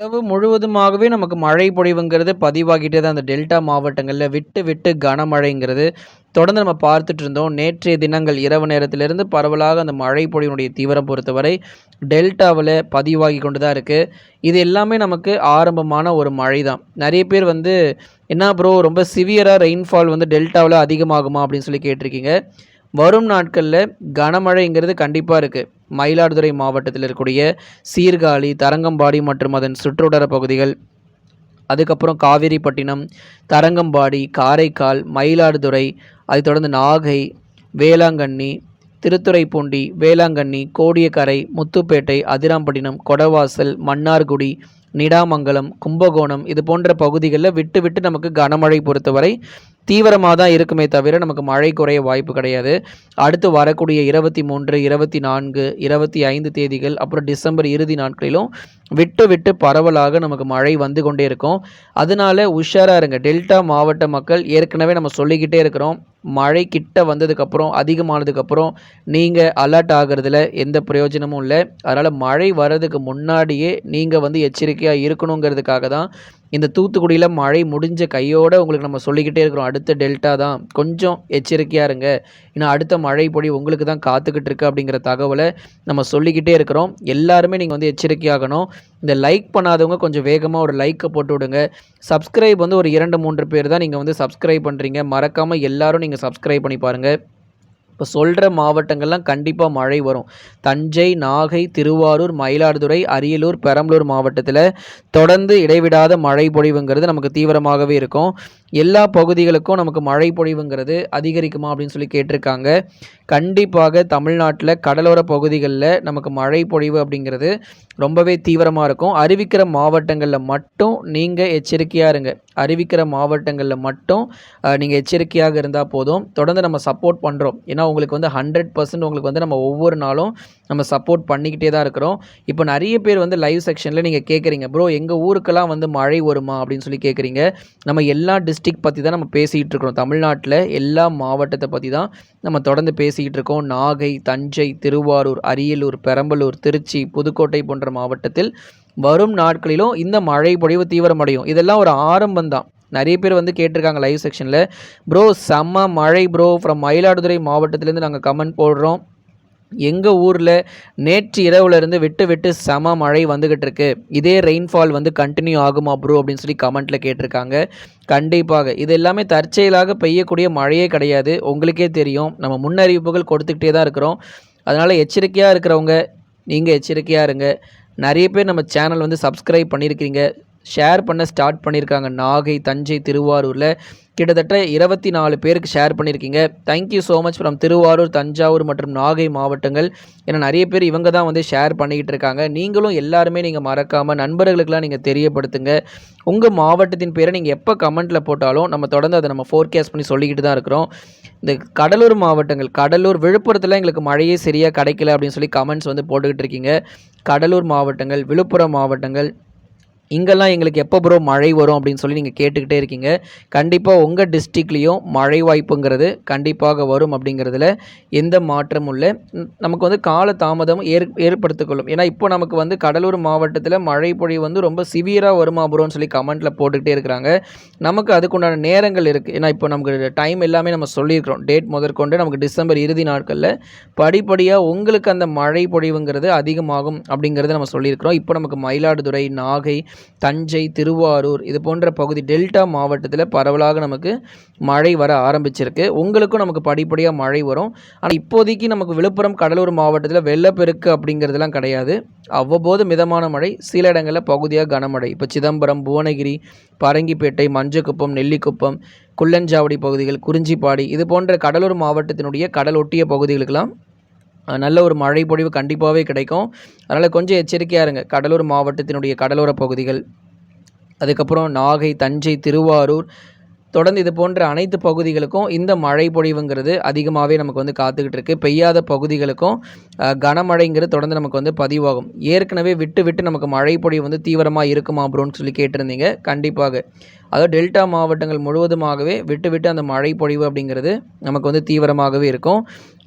இரவு முழுவதுமாகவே நமக்கு மழை பொழிவுங்கிறது பதிவாகிட்டே தான் அந்த டெல்டா மாவட்டங்களில் விட்டு விட்டு கனமழைங்கிறது தொடர்ந்து நம்ம பார்த்துட்டு இருந்தோம் நேற்றைய தினங்கள் இரவு நேரத்திலிருந்து பரவலாக அந்த மழை பொழிவினுடைய தீவிரம் பொறுத்தவரை டெல்டாவில் பதிவாகி கொண்டு தான் இருக்குது இது எல்லாமே நமக்கு ஆரம்பமான ஒரு மழை தான் நிறைய பேர் வந்து என்ன ப்ரோ ரொம்ப சிவியராக ரெயின்ஃபால் வந்து டெல்டாவில் அதிகமாகுமா? அப்படின்னு சொல்லி கேட்டிருக்கீங்க. வரும் நாட்களில் கனமழைங்கிறது கண்டிப்பாக இருக்குது மயிலாடுதுறை மாவட்டத்தில் இருக்கக்கூடிய சீர்காழி தரங்கம்பாடி மற்றும் அதன் சுற்றுவட்டார பகுதிகள் அதுக்கப்புறம் காவேரிப்பட்டினம் தரங்கம்பாடி காரைக்கால் மயிலாடுதுறை அதை தொடர்ந்து நாகை வேளாங்கண்ணி திருத்துறைப்பூண்டி வேளாங்கண்ணி கோடியக்கரை முத்துப்பேட்டை அதிராம்பட்டினம் கொடவாசல் மன்னார்குடி நிடாமங்கலம் கும்பகோணம் இது போன்ற பகுதிகளில் விட்டு விட்டு நமக்கு கனமழை பொறுத்தவரை தீவிரமாக தான் இருக்குமே தவிர நமக்கு மழை குறைய வாய்ப்பு கிடையாது. அடுத்து வரக்கூடிய இருபத்தி மூன்று இருபத்தி நான்கு இருபத்தி ஐந்து தேதிகள் அப்புறம் டிசம்பர் இறுதி நாட்களிலும் விட்டு விட்டு பரவலாக நமக்கு மழை வந்து கொண்டே இருக்கும். அதனால உஷாராக இருங்க. டெல்டா மாவட்ட மக்கள் ஏற்கனவே நம்ம சொல்லிக்கிட்டே இருக்கிறோம். மழை கிட்ட வந்ததுக்கப்புறம் அதிகமானதுக்கப்புறம் நீங்கள் அலர்ட் ஆகிறதுல எந்த பிரயோஜனமும் இல்லை. அதனால் மழை வர்றதுக்கு முன்னாடியே நீங்கள் வந்து எச்சரிக்கையாக இருக்கணுங்கிறதுக்காக தான் இந்த தூத்துக்குடியில் மழை முடிஞ்ச கையோடு உங்களுக்கு நம்ம சொல்லிக்கிட்டே இருக்கிறோம். அடுத்த டெல்டா தான். கொஞ்சம் எச்சரிக்கையாக இருங்க. ஏன்னா அடுத்த மழை பொழி உங்களுக்கு தான் காத்துக்கிட்டு இருக்கு அப்படிங்கிற தகவலை நம்ம சொல்லிக்கிட்டே இருக்கிறோம். எல்லாருமே நீங்கள் வந்து எச்சரிக்கையாகணும். இந்த லைக் பண்ணாதவங்க கொஞ்சம் வேகமாக ஒரு லைக்கை போட்டு விடுங்க. சப்ஸ்கிரைப் வந்து ஒரு இரண்டு மூன்று பேர் தான் நீங்கள் வந்து சப்ஸ்கிரைப் பண்ணுறீங்க மறக்காமல் எல்லாரும் நீங்கள் சப்ஸ்கிரைப் பண்ணி பாருங்கள் இப்போ சொல்கிற மாவட்டங்கள்லாம் கண்டிப்பாக மழை வரும். தஞ்சை நாகை திருவாரூர் மயிலாடுதுறை அரியலூர் பெரம்பலூர் மாவட்டத்தில் தொடர்ந்து இடைவிடாத மழை பொழிவுங்கிறது நமக்கு தீவிரமாகவே இருக்கும். எல்லா பகுதிகளுக்கும் நமக்கு மழை பொழிவுங்கிறது அதிகரிக்குமா அப்படின்னு சொல்லி கேட்டிருக்காங்க. கண்டிப்பாக தமிழ்நாட்டில் கடலோர பகுதிகளில் நமக்கு மழை பொழிவு அப்படிங்கிறது ரொம்பவே தீவிரமாக இருக்கும். அறிவிக்கிற மாவட்டங்களில் மட்டும் நீங்கள் எச்சரிக்கையாக இருங்க. அறிவிக்கிற மாவட்டங்களில் மட்டும் நீங்கள் எச்சரிக்கையாக இருந்தால் போதும். தொடர்ந்து நம்ம சப்போர்ட் பண்ணுறோம் ஏன்னா உங்களுக்கு வந்து ஹண்ட்ரட் பர்சன்ட் உங்களுக்கு வந்து நம்ம ஒவ்வொரு நாளும் நம்ம சப்போர்ட் பண்ணிக்கிட்டே தான் இருக்கிறோம். இப்போ நிறைய பேர் வந்து லைவ் செக்ஷனில் நீங்கள் கேட்குறீங்க ப்ரோ எங்கள் ஊருக்கெல்லாம் வந்து மழை வருமா? அப்படின்னு சொல்லி கேட்குறீங்க நம்ம எல்லா டிஸ்ட்ரிக்ட் பற்றி தான் நம்ம பேசிகிட்டு இருக்கிறோம். தமிழ்நாட்டில் எல்லா மாவட்டத்தை பற்றி தான் நம்ம தொடர்ந்து பேசிக்கிட்டு இருக்கோம். நாகை தஞ்சை திருவாரூர் அரியலூர் பெரம்பலூர் திருச்சி புதுக்கோட்டை போன்ற மாவட்டத்தில் வரும் நாட்களிலும் இந்த மழை பொழிவு தீவிரமடையும். இதெல்லாம் ஒரு ஆரம்பம் தான். நிறைய பேர் வந்து கேட்டிருக்காங்க லைவ் செக்ஷனில் ப்ரோ செம்ம மழை ப்ரோ ஃப்ரம் மயிலாடுதுறை மாவட்டத்திலேருந்து நாங்கள் கமெண்ட் போடுறோம். எங்கள் ஊரில் நேற்று இரவுலேருந்து விட்டு விட்டு செம மழை வந்துக்கிட்டு இருக்கு இதே ரெயின்ஃபால் வந்து கண்டினியூ ஆகுமா ப்ரோ அப்படின்னு சொல்லி கமெண்ட்டில் கேட்டிருக்காங்க. கண்டிப்பாக. இது எல்லாமே தற்செயலாக பெய்யக்கூடிய மழையே கிடையாது. உங்களுக்கே தெரியும். நம்ம முன்னறிவிப்புகள் கொடுத்துக்கிட்டே தான் இருக்கிறோம். அதனால் எச்சரிக்கையாக இருக்கிறவங்க நீங்கள் எச்சரிக்கையாக இருங்க. நிறைய பேர் நம்ம சேனல் வந்து சப்ஸ்கிரைப் பண்ணியிருக்கீங்க ஷேர் பண்ண ஸ்டார்ட் பண்ணியிருக்காங்க நாகை தஞ்சை திருவாரூரில் கிட்டத்தட்ட இருபத்தி நாலு பேருக்கு ஷேர் பண்ணியிருக்கீங்க thank you so much from Thiruvarur Thanjavur மற்றும் நாகை மாவட்டங்கள். ஏன்னா நிறைய பேர் இவங்க தான் வந்து ஷேர் பண்ணிக்கிட்டு இருக்காங்க. நீங்களும் எல்லாருமே நீங்கள் மறக்காமல் நண்பர்களுக்கெல்லாம் நீங்கள் தெரியப்படுத்துங்க. உங்கள் மாவட்டத்தின் பேரை நீங்கள் எப்போ கமெண்ட்டில் போட்டாலும் நம்ம தொடர்ந்து அதை நம்ம ஃபோர்கேஸ்ட் பண்ணி சொல்லிக்கிட்டு தான் இருக்கிறோம். இந்த கடலூர் மாவட்டங்கள் கடலூர் விழுப்புரத்தில் எங்களுக்கு மழையே சரியாக கிடைக்கல அப்படின்னு சொல்லி கமெண்ட்ஸ் வந்து போட்டுக்கிட்டு இருக்கீங்க. கடலூர் மாவட்டங்கள் விழுப்புரம் மாவட்டங்கள் இங்கெல்லாம் எங்களுக்கு எப்போ ப்ரோ மழை வரும் அப்படின்னு சொல்லி நீங்கள் கேட்டுக்கிட்டே இருக்கீங்க. கண்டிப்பாக உங்கள் டிஸ்ட்ரிக்ட்லேயும் மழை வாய்ப்புங்கிறது கண்டிப்பாக வரும் அப்படிங்கிறதுல எந்த மாற்றமும் இல்லை. நமக்கு வந்து கால தாமதம் ஏற் ஏற்படுத்திக்கொள்ளும். ஏன்னா இப்போ நமக்கு வந்து கடலூர் மாவட்டத்தில் மழை பொழிவு வந்து ரொம்ப சிவியராக வருமா ப்ரோன்னு சொல்லி கமெண்ட்டில் போட்டுக்கிட்டே இருக்கிறாங்க. நமக்கு அதுக்குண்டான நேரங்கள் இருக்குது ஏன்னா இப்போ நமக்கு டைம் எல்லாமே நம்ம சொல்லியிருக்கிறோம். டேட் முதற்கொண்டு நமக்கு டிசம்பர் இறுதி நாட்களில் படிப்படியாக உங்களுக்கு அந்த மழை பொழிவுங்கிறது அதிகமாகும் அப்படிங்கிறத நம்ம சொல்லியிருக்கிறோம். இப்போ நமக்கு மயிலாடுதுறை நாகை தஞ்சை திருவாரூர் இது போன்ற பகுதி டெல்டா மாவட்டத்தில் பரவலாக நமக்கு மழை வர ஆரம்பிச்சிருக்கு. உங்களுக்கும் நமக்கு படிப்படியாக மழை வரும். ஆனால் இப்போதைக்கு நமக்கு விழுப்புரம் கடலூர் மாவட்டத்தில் வெள்ளப்பெருக்கு அப்படிங்கிறதுலாம் கிடையாது. அவ்வப்போது மிதமான மழை. சில இடங்களில் பகுதியாக கனமழை. இப்போ சிதம்பரம் புவனகிரி பரங்கிப்பேட்டை மஞ்சக்குப்பம் நெல்லிக்குப்பம் குள்ளஞ்சாவடி பகுதிகள் குறிஞ்சிப்பாடி இது போன்ற கடலூர் மாவட்டத்தினுடைய கடல் ஒட்டிய பகுதிகளுக்கெல்லாம் நல்ல ஒரு மழை பொழிவு கண்டிப்பாகவே கிடைக்கும். அதனால் கொஞ்சம் எச்சரிக்கையாக இருங்க. கடலூர் மாவட்டத்தினுடைய கடலோர பகுதிகள் அதுக்கப்புறம் நாகை தஞ்சை திருவாரூர் தொடர்ந்து இது போன்ற அனைத்து பகுதிகளுக்கும் இந்த மழை பொழிவுங்கிறது அதிகமாகவே நமக்கு வந்து காத்துக்கிட்டு இருக்குது பெய்யாத பகுதிகளுக்கும் கனமழைங்கிறது தொடர்ந்து நமக்கு வந்து பதிவாகும். ஏற்கனவே விட்டு விட்டு நமக்கு மழை பொழிவு வந்து தீவிரமாக இருக்குமா அப்படின்னு சொல்லி கேட்டிருந்தீங்க. கண்டிப்பாக. அதாவது டெல்டா மாவட்டங்கள் முழுவதுமாகவே விட்டு விட்டு அந்த மழை பொழிவு அப்படிங்கிறது நமக்கு வந்து தீவிரமாகவே இருக்கும்.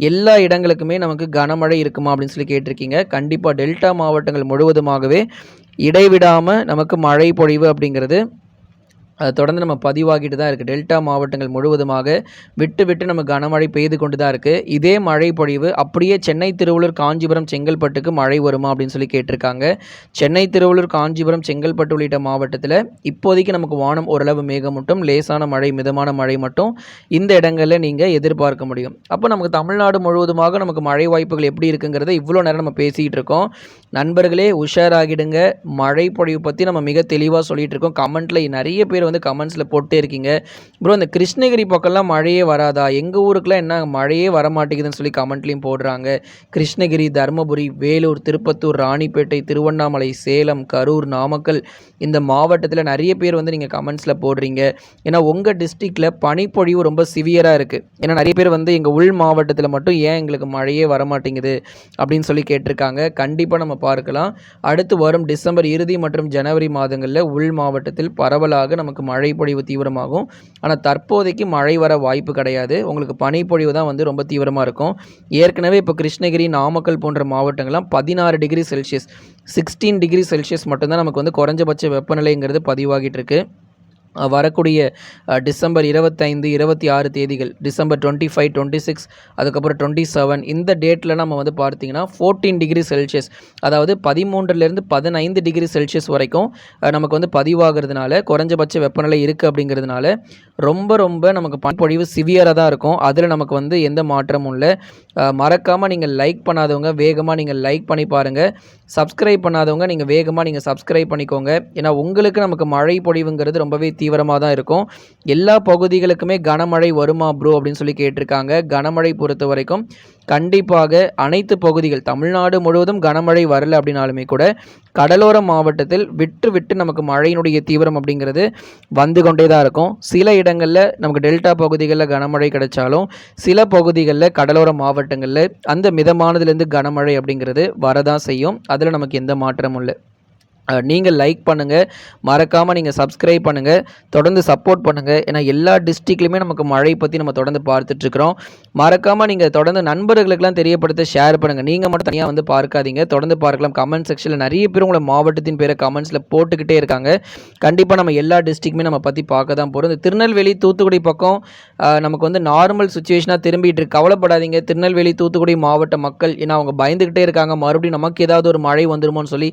எல்லா இடங்களுக்குமே நமக்கு கனமழை இருக்குமா அப்படின்னு சொல்லி கேட்டிருக்கீங்க. கண்டிப்பாக டெல்டா மாவட்டங்கள் முழுவதுமாகவே இடைவிடாமல் நமக்கு மழை பொழிவு அப்படிங்கிறது அதை தொடர்ந்து நம்ம பதிவாகிட்டு தான் இருக்குது டெல்டா மாவட்டங்கள் முழுவதுமாக விட்டு விட்டு நம்ம கனமழை பெய்து கொண்டு தான் இருக்குது இதே மழை பொழிவு அப்படியே சென்னை திருவள்ளூர் காஞ்சிபுரம் செங்கல்பட்டுக்கு மழை வருமா அப்படின்னு சொல்லி கேட்டிருக்காங்க. சென்னை திருவள்ளூர் காஞ்சிபுரம் செங்கல்பட்டு உள்ளிட்ட மாவட்டத்தில் இப்போதைக்கு நமக்கு வானம் ஓரளவு மேகமூட்டம் லேசான மழை மிதமான மழை மட்டும் இந்த இடங்களில் நீங்கள் எதிர்பார்க்க முடியும். அப்போ நமக்கு தமிழ்நாடு முழுவதுமாக நமக்கு மழை வாய்ப்புகள் எப்படி இருக்குங்கிறத இவ்வளோ நேரம் நம்ம பேசிகிட்டு இருக்கோம். நண்பர்களே உஷாராகிடுங்க. மழை பொழிவு பற்றி நம்ம மிக தெளிவாக சொல்லிகிட்டு இருக்கோம். கமெண்ட்டில் நிறைய பேர் வந்து கமெண்ட்ஸில் போட்டே இருக்கீங்க. ப்ரோ இந்த கிருஷ்ணகிரி பக்கம்லாம் மழையே வராதா? எங்கள் ஊருக்குலாம் என்ன மழையே வர மாட்டேங்குதுன்னு சொல்லி கமெண்ட்லேயும் போடுறாங்க. கிருஷ்ணகிரி தருமபுரி வேலூர் திருப்பத்தூர் ராணிப்பேட்டை திருவண்ணாமலை சேலம் கரூர் நாமக்கல் இந்த மாவட்டத்தில் நிறைய பேர் வந்து நீங்கள் கமெண்ட்ஸில் போடுறீங்க. ஏன்னா உங்கள் டிஸ்ட்ரிக்டில் பனிப்பொழிவு ரொம்ப சிவியராக இருக்குது ஏன்னா நிறைய பேர் வந்து எங்கள் உள் மாவட்டத்தில் மட்டும் ஏன் எங்களுக்கு மழையே வர மாட்டேங்குது அப்படின்னு சொல்லி கேட்டிருக்காங்க. கண்டிப்பாக நம்ம பார்க்கலாம். அடுத்து வரும் டிசம்பர் இறுதி மற்றும் ஜனவரி மாதங்களில் உள் மாவட்டத்தில் பரவலாக நமக்கு மழை பொழிவு தீவிரமாகும். ஆனால் தற்போதைக்கு மழை வர வாய்ப்பு கிடையாது. உங்களுக்கு பனிப்பொழிவு தான் வந்து ரொம்ப தீவிரமாக இருக்கும். ஏற்கனவே இப்போ கிருஷ்ணகிரி நாமக்கல் போன்ற மாவட்டங்கள்லாம் பதினாறு degree Celsius sixteen degree Celsius மட்டும்தான் நமக்கு வந்து குறைஞ்சபட்ச வெப்பநிலைங்கிறது பதிவாகிட்டு இருக்குது வரக்கூடிய டிசம்பர் இருபத்தைந்து இருபத்தி ஆறு தேதிகள் December twenty five twenty six அதுக்கப்புறம் டுவெண்ட்டி செவன் இந்த டேட்டில் நம்ம வந்து பார்த்தீங்கன்னா ஃபோர்டீன் டிகிரி செல்சியஸ் அதாவது பதிமூன்றுலேருந்து பதினைந்து டிகிரி செல்சியஸ் வரைக்கும் நமக்கு வந்து பதிவாகிறதுனால குறைஞ்சபட்ச வெப்பநிலை இருக்குது அப்படிங்கிறதுனால ரொம்ப ரொம்ப நமக்கு பனிப்பொழிவு சிவியராக தான் இருக்கும். அதில் நமக்கு வந்து எந்த மாற்றமும் இல்லை. மறக்காமல் நீங்கள் லைக் பண்ணாதவங்க வேகமாக நீங்கள் லைக் பண்ணி பாருங்கள் சப்ஸ்கிரைப் பண்ணாதவங்க நீங்கள் வேகமாக நீங்கள் சப்ஸ்கிரைப் பண்ணிக்கோங்க. ஏன்னா உங்களுக்கு நமக்கு மழை பொழிவுங்கிறது ரொம்பவே தீவிரமாக தான் இருக்கும். எல்லா பகுதிகளுக்குமே கனமழை வருமா ப்ரோ அப்படின்னு சொல்லி கேட்டிருக்காங்க. கனமழை பொறுத்த வரைக்கும் கண்டிப்பாக அனைத்து பகுதிகள் தமிழ்நாடு முழுவதும் கனமழை வரல அப்படின்னாலுமே கூட கடலோர மாவட்டத்தில் விட்டு விட்டு நமக்கு மழையினுடைய தீவிரம் அப்படிங்கிறது வந்து கொண்டே தான் இருக்கும். சில இடங்களில் நமக்கு டெல்டா பகுதிகளில் கனமழை கிடைச்சாலும் சில பகுதிகளில் கடலோர மாவட்டங்களில் அந்த மிதமானதுலேருந்து கனமழை அப்படிங்கிறது வரதான் செய்யும். அதில் நமக்கு எந்த மாற்றமும் இல்லை. நீங்கள் லைக் பண்ணுங்கள் மறக்காமல் நீங்கள் சப்ஸ்கிரைப் பண்ணுங்கள் தொடர்ந்து சப்போர்ட் பண்ணுங்கள் ஏன்னா எல்லா டிஸ்ட்ரிக்ட்லையுமே நமக்கு மழை பற்றி நம்ம தொடர்ந்து பார்த்துட்ருக்குறோம். மறக்காமல் நீங்கள் தொடர்ந்து நண்பர்களுக்கெல்லாம் தெரியப்படுத்த ஷேர் பண்ணுங்கள் நீங்கள் மட்டும் தனியாக வந்து பார்க்காதீங்க. தொடர்ந்து பார்க்கலாம். கமெண்ட் செக்ஷனில் நிறைய பேர் உங்களை மாவட்டத்தின் பேரை கமெண்ட்ஸில் போட்டுக்கிட்டே இருக்காங்க. கண்டிப்பாக நம்ம எல்லா டிஸ்ட்ரிக்ட்டுமே நம்ம பற்றி பார்க்க தான் போகிறோம் இந்த திருநெல்வேலி தூத்துக்குடி பக்கம் நமக்கு வந்து நார்மல் சுச்சுவேஷனாக திரும்பிட்டு கவலைப்படாதீங்க. திருநெல்வேலி தூத்துக்குடி மாவட்ட மக்கள் ஏன்னா அவங்க பயந்துக்கிட்டே இருக்காங்க. மறுபடியும் நமக்கு ஏதாவது ஒரு மழை வந்துருமோன்னு சொல்லி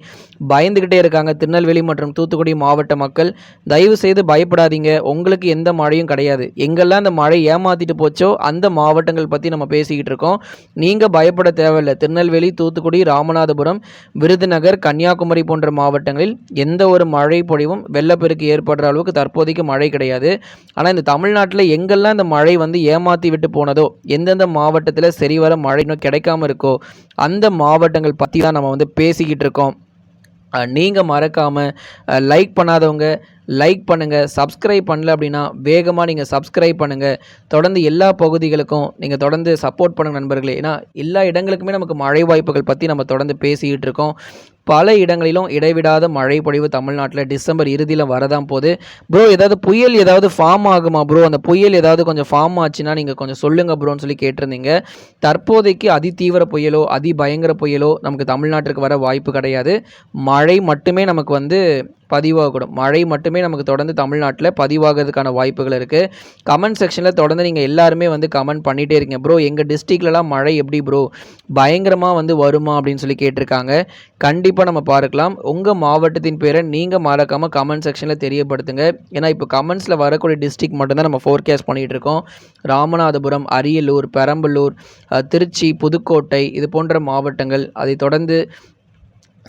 பயந்துக்கிட்டே இருக்காங்க. திருநெல்வேலி மற்றும் தூத்துக்குடி மாவட்ட மக்கள் தயவு செய்து பயப்படாதீங்க. உங்களுக்கு எந்த மழையும் கிடையாது. எங்கெல்லாம் அந்த மழை ஏமாத்திட்டு போச்சோ அந்த மாவட்டங்கள் பற்றி நம்ம பேசிக்கிட்டு இருக்கோம். நீங்கள் பயப்பட தேவையில்லை. திருநெல்வேலி தூத்துக்குடி ராமநாதபுரம் விருதுநகர் கன்னியாகுமரி போன்ற மாவட்டங்களில் எந்த ஒரு மழை பொழிவும் வெள்ளப்பெருக்கு ஏற்படுற அளவுக்கு தற்போதைக்கு மழை கிடையாது. ஆனால் இந்த தமிழ்நாட்டில் எங்கெல்லாம் இந்த மழை வந்து ஏமாற்றி விட்டு போனதோ எந்தெந்த மாவட்டத்தில் சரிவர மழை இன்னும் கிடைக்காம இருக்கோ அந்த மாவட்டங்கள் பற்றி தான் நம்ம வந்து பேசிக்கிட்டு இருக்கோம். நீங்கள் மறக்காமல் லைக் பண்ணாதவங்க லைக் பண்ணுங்கள் சப்ஸ்கிரைப் பண்ணல அப்படின்னா வேகமாக நீங்கள் சப்ஸ்கிரைப் பண்ணுங்கள் தொடர்ந்து எல்லா பகுதிகளுக்கும் நீங்கள் தொடர்ந்து சப்போர்ட் பண்ணுங்கள் நண்பர்களே. ஏன்னா எல்லா இடங்களுக்குமே நமக்கு மழை வாய்ப்புகள் பற்றி நம்ம தொடர்ந்து பேசிக்கிட்டு இருக்கோம். பல இடங்களிலும் இடைவிடாத மழை பொழிவு தமிழ்நாட்டில் டிசம்பர் இறுதியில் வரதான் போகுது. ப்ரோ ஏதாவது புயல் ஏதாவது ஃபார்ம் ஆகுமா ப்ரோ அந்த புயல் ஏதாவது கொஞ்சம் ஃபார்ம் ஆச்சுன்னா நீங்கள் கொஞ்சம் சொல்லுங்கள் ப்ரோன்னு சொல்லி கேட்டிருந்தீங்க. தற்போதைக்கு அதி தீவிர புயலோ அதி பயங்கர புயலோ நமக்கு தமிழ்நாட்டிற்கு வர வாய்ப்பு கிடையாது. மழை மட்டுமே நமக்கு வந்து பதிவாகக்கூடும். மழை மட்டுமே நமக்கு தொடர்ந்து தமிழ்நாட்டில் பதிவாகிறதுக்கான வாய்ப்புகள் இருக்குது கமெண்ட் செக்ஷனில் தொடர்ந்து நீங்கள் எல்லாருமே வந்து கமெண்ட் பண்ணிகிட்டே இருக்கீங்க ப்ரோ எங்கள் டிஸ்ட்ரிக்ட்லலாம் மழை எப்படி ப்ரோ பயங்கரமாக வந்து வருமா அப்படின்னு சொல்லி கேட்டிருக்காங்க. கண்டிப்பாக நம்ம பார்க்கலாம். உங்கள் மாவட்டத்தின் பேரை நீங்கள் மறக்காமல் கமெண்ட் செக்ஷனில் தெரியப்படுத்துங்க. ஏன்னா இப்போ கமெண்ட்ஸில் வரக்கூடிய டிஸ்ட்ரிக் மட்டும்தான் நம்ம ஃபோர்காஸ்ட் பண்ணிகிட்டு இருக்கோம் ராமநாதபுரம் அரியலூர் பெரம்பலூர் திருச்சி புதுக்கோட்டை இது போன்ற மாவட்டங்கள். அதை தொடர்ந்து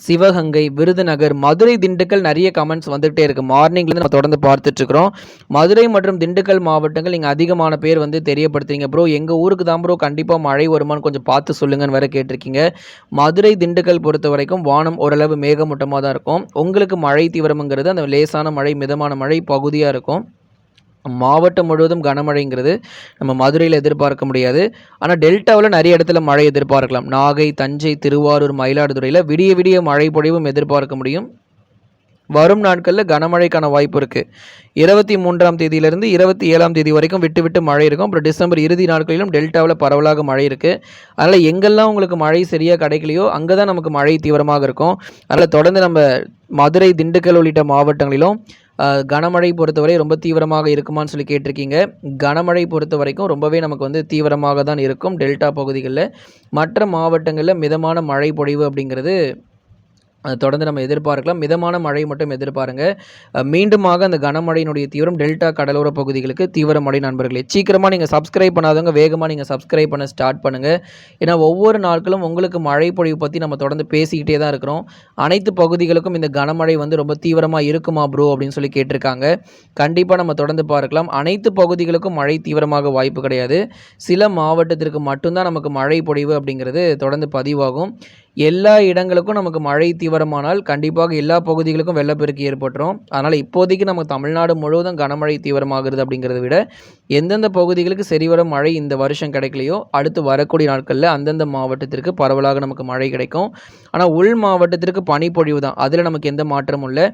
சிவகங்கை விருதுநகர் மதுரை திண்டுக்கல் நிறைய கமெண்ட்ஸ் வந்துகிட்டே இருக்குது மார்னிங்லேருந்து நம்ம தொடர்ந்து பார்த்துட்ருக்குறோம் மதுரை மற்றும் திண்டுக்கல் மாவட்டங்கள் நீங்கள் அதிகமான பேர் வந்து தெரியப்படுத்துறீங்க. ப்ரோ எங்கள் ஊருக்கு தான் ப்ரோ கண்டிப்பாக மழை வருமான்னு கொஞ்சம் பார்த்து சொல்லுங்கன்னு வேறு கேட்டிருக்கீங்க. மதுரை திண்டுக்கல் பொறுத்த வரைக்கும் வானம் ஓரளவு மேகமூட்டமாக தான் இருக்கும். உங்களுக்கு மழை தீவிரம்ங்கிறது அந்த லேசான மழை மிதமான மழை பகுதியாக இருக்கும். மாவட்டம் முழுவதும் கனமழைங்கிறது நம்ம மதுரையில் எதிர்பார்க்க முடியாது. ஆனால் டெல்டாவில் நிறைய இடத்துல மழை எதிர்பார்க்கலாம். நாகை தஞ்சை திருவாரூர் மயிலாடுதுறையில் விடிய விடிய மழை பொழிவும் எதிர்பார்க்க முடியும். வரும் நாட்களில் கனமழைக்கான வாய்ப்பு இருக்குது இருபத்தி மூன்றாம் தேதியிலிருந்து இருபத்தி ஏழாம் தேதி வரைக்கும் விட்டு விட்டு மழை இருக்கும். அப்புறம் டிசம்பர் இறுதி நாட்களிலும் டெல்டாவில் பரவலாக மழை இருக்குது அதனால் எங்கெல்லாம் உங்களுக்கு மழை சரியாக கிடைக்கலையோ அங்கே தான் நமக்கு மழை தீவிரமாக இருக்கும். அதில் தொடர்ந்து நம்ம மதுரை திண்டுக்கல் உள்ளிட்ட மாவட்டங்களிலும் கனமழை பொறுத்தவரை ரொம்ப தீவிரமாக இருக்குமான்னு சொல்லி கேட்டிருக்கீங்க. கனமழை பொறுத்த வரைக்கும் ரொம்பவே நமக்கு வந்து தீவிரமாக தான் இருக்கும் டெல்டா பகுதிகளில். மற்ற மாவட்டங்களில் மிதமான மழை பொழிவு அப்படிங்கிறது தொடர்ந்து நம்ம எதிர்பார்க்கலாம். மிதமான மழை மட்டும் எதிர்பாருங்க. மீண்டுமாக அந்த கனமழையினுடைய தீவிரம் டெல்டா கடலோர பகுதிகளுக்கு தீவிரமடை நண்பர்களே சீக்கிரமாக நீங்கள் சப்ஸ்கிரைப் பண்ணாதவங்க வேகமாக நீங்கள் சப்ஸ்கிரைப் பண்ண ஸ்டார்ட் பண்ணுங்கள் ஏன்னா ஒவ்வொரு நாட்களும் உங்களுக்கு மழை பொழிவு பற்றி நம்ம தொடர்ந்து பேசிக்கிட்டே தான் இருக்கிறோம். அனைத்து பகுதிகளுக்கும் இந்த கனமழை வந்து ரொம்ப தீவிரமாக இருக்குமா ப்ரோ அப்படின்னு சொல்லி கேட்டிருக்காங்க. கண்டிப்பாக நம்ம தொடர்ந்து பார்க்கலாம். அனைத்து பகுதிகளுக்கும் மழை தீவிரமாக வாய்ப்பு கிடையாது. சில மாவட்டத்திற்கு மட்டும்தான் நமக்கு மழை பொழிவு அப்படிங்கிறது தொடர்ந்து பதிவாகும். எல்லா இடங்களுக்கும் நமக்கு மழை தீவிரமானால் கண்டிப்பாக எல்லா பகுதிகளுக்கும் வெள்ளப்பெருக்கு ஏற்பட்டுரும். அதனால் இப்போதைக்கு நம்ம தமிழ்நாடு முழுவதும் கனமழை தீவிரமாகிறது அப்படிங்கிறத விட எந்தெந்த பகுதிகளுக்கு சரிவர மழை இந்த வருஷம் கிடைக்கலையோ அடுத்து வரக்கூடிய நாட்களில் அந்தந்த மாவட்டத்திற்கு பரவலாக நமக்கு மழை கிடைக்கும். ஆனால் உள் மாவட்டத்திற்கு பனிப்பொழிவு தான். அதில் நமக்கு எந்த மாற்றமும் இல்லை.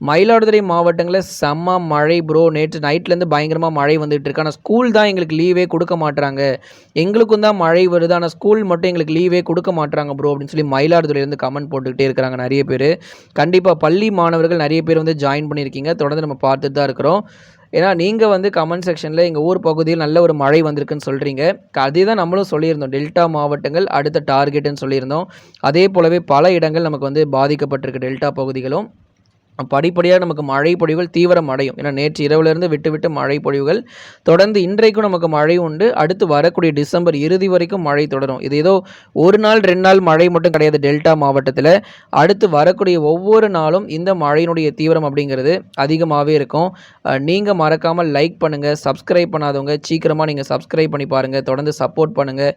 மயிலாடுதுறை மாவட்டங்களில் செம்ம மழை ப்ரோ நேற்று நைட்லேருந்து பயங்கரமாக மழை வந்துட்டு இருக்கு. ஆனால் ஸ்கூல் தான் எங்களுக்கு லீவே கொடுக்க மாட்டுறாங்க எங்களுக்கும் தான் மழை வருது. ஆனால் ஸ்கூல் மட்டும் எங்களுக்கு லீவே கொடுக்க மாட்டுறாங்க ப்ரோ அப்படின்னு சொல்லி மயிலாடுதுறையிலேருந்து கமெண்ட் போட்டுக்கிட்டே இருக்கிறாங்க நிறைய பேர். கண்டிப்பாக பள்ளி மாணவர்கள் நிறைய பேர் வந்து ஜாயின் பண்ணியிருக்கீங்க. தொடர்ந்து நம்ம பார்த்துட்டு தான் இருக்கிறோம். ஏன்னா நீங்கள் வந்து கமெண்ட் செக்ஷனில் எங்கள் ஊர் பகுதியில் நல்ல ஒரு மழை வந்திருக்குன்னு சொல்கிறீங்க அதே தான் நம்மளும் சொல்லியிருந்தோம். டெல்டா மாவட்டங்கள் அடுத்த டார்கெட்டுன்னு சொல்லியிருந்தோம். அதே போலவே பல இடங்கள் நமக்கு வந்து பாதிக்கப்பட்டிருக்கு டெல்டா பகுதிகளும். படிப்படியாக நமக்கு மழை பொழிவுகள் தீவிரம் அடையும். ஏன்னா நேற்று இரவுலேருந்து விட்டு விட்டு மழை பொழிவுகள் தொடர்ந்து இன்றைக்கும் நமக்கு மழை உண்டு. அடுத்து வரக்கூடிய டிசம்பர் இறுதி வரைக்கும் மழை தொடரும். இது ஏதோ ஒரு நாள் ரெண்டு நாள் மழை மட்டும் கிடையாது டெல்டா மாவட்டத்தில். அடுத்து வரக்கூடிய ஒவ்வொரு நாளும் இந்த மழையினுடைய தீவிரம் அப்படிங்கிறது அதிகமாகவே இருக்கும். நீங்கள் மறக்காமல் லைக் பண்ணுங்கள் சப்ஸ்கிரைப் பண்ணாதவங்க சீக்கிரமாக நீங்கள் சப்ஸ்கிரைப் பண்ணி பாருங்கள் தொடர்ந்து சப்போர்ட் பண்ணுங்கள்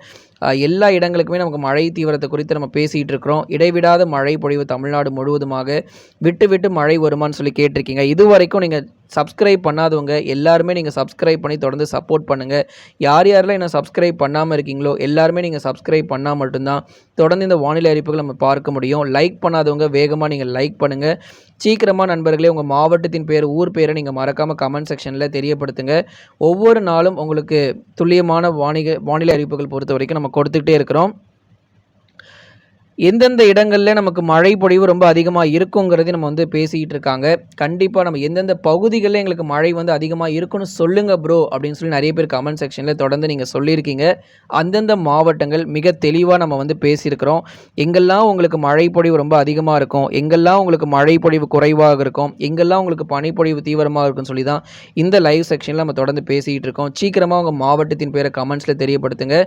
எல்லா இடங்களுக்குமே நமக்கு மழை தீவிரத்தை குறித்து நம்ம பேசிகிட்டு இருக்கிறோம். இடைவிடாத மழை பொழிவு தமிழ்நாடு முழுவதுமாக. விட்டு விட்டு மழை வருமான்னு சொல்லி கேட்டிருக்கீங்க. இது வரைக்கும் நீங்கள் சப்ஸ்கிரைப் பண்ணாதவங்க எல்லாருமே நீங்கள் சப்ஸ்கிரைப் பண்ணி தொடர்ந்து சப்போர்ட் பண்ணுங்கள் யார் யாரெல்லாம் என்ன சப்ஸ்கிரைப் பண்ணாமல் இருக்கீங்களோ எல்லாருமே நீங்கள் சப்ஸ்கிரைப் பண்ணால் மட்டும்தான் தொடர்ந்து இந்த வானிலை அறிவிப்புகள் நம்ம பார்க்க முடியும். லைக் பண்ணாதவங்க வேகமாக நீங்கள் லைக் பண்ணுங்கள் சீக்கிரமாக நண்பர்களே உங்கள் மாவட்டத்தின் பேர் ஊர் பேரை நீங்கள் மறக்காமல் கமெண்ட் செக்ஷனில் தெரியப்படுத்துங்க. ஒவ்வொரு நாளும் உங்களுக்கு துல்லியமான வானிக வானிலை அறிவிப்புகள் பொறுத்த வரைக்கும் நம்ம கொடுத்துக்கிட்டே இருக்கிறோம். எந்தெந்த இடங்களில் நமக்கு மழை பொழிவு ரொம்ப அதிகமாக இருக்குங்கிறதையும் நம்ம வந்து பேசிக்கிட்டு இருக்காங்க. கண்டிப்பாக நம்ம எந்தெந்த பகுதிகளில் எங்களுக்கு மழை வந்து அதிகமாக இருக்குன்னு சொல்லுங்க ப்ரோ அப்படின்னு சொல்லி நிறைய பேர் கமெண்ட் செக்ஷனில் தொடர்ந்து நீங்கள் சொல்லியிருக்கீங்க. அந்தந்த மாவட்டங்கள் மிக தெளிவாக நம்ம வந்து பேசியிருக்கிறோம். எங்கெல்லாம் உங்களுக்கு மழை பொழிவு ரொம்ப அதிகமாக இருக்கும் எங்கெல்லாம் உங்களுக்கு மழை பொழிவு குறைவாக இருக்கும் எங்கெல்லாம் உங்களுக்கு பனிப்பொழிவு தீவிரமாக இருக்கும்னு சொல்லி தான் இந்த லைவ் செக்ஷனில் நம்ம தொடர்ந்து பேசிக்கிட்டு இருக்கோம். சீக்கிரமாக உங்கள் மாவட்டத்தின் பேரை கமெண்ட்ஸில் தெரியப்படுத்துங்க.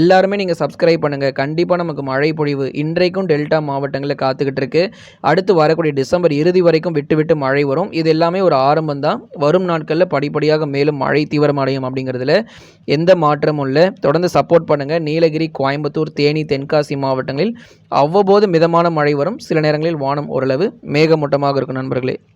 எல்லாருமே நீங்கள் சப்ஸ்கிரைப் பண்ணுங்கள் கண்டிப்பாக நமக்கு மழை பொழிவு இன்றைக்கும் டெல்டா மாவட்டங்களில் காத்துக்கிட்டு இருக்கு. அடுத்து வரக்கூடிய டிசம்பர் இறுதி வரைக்கும் விட்டு விட்டு மழை வரும். இது எல்லாமே ஒரு ஆரம்பம் தான். வரும் நாட்களில் படிப்படியாக மேலும் மழை தீவிரமடையும் அப்படிங்கிறதுல எந்த மாற்றமும் இல்லை. தொடர்ந்து சப்போர்ட் பண்ணுங்கள் நீலகிரி கோயம்புத்தூர் தேனி தென்காசி மாவட்டங்களில் அவ்வப்போது மிதமான மழை வரும். சில நேரங்களில் வானம் ஓரளவு மேகமூட்டமாக இருக்கும் நண்பர்களே.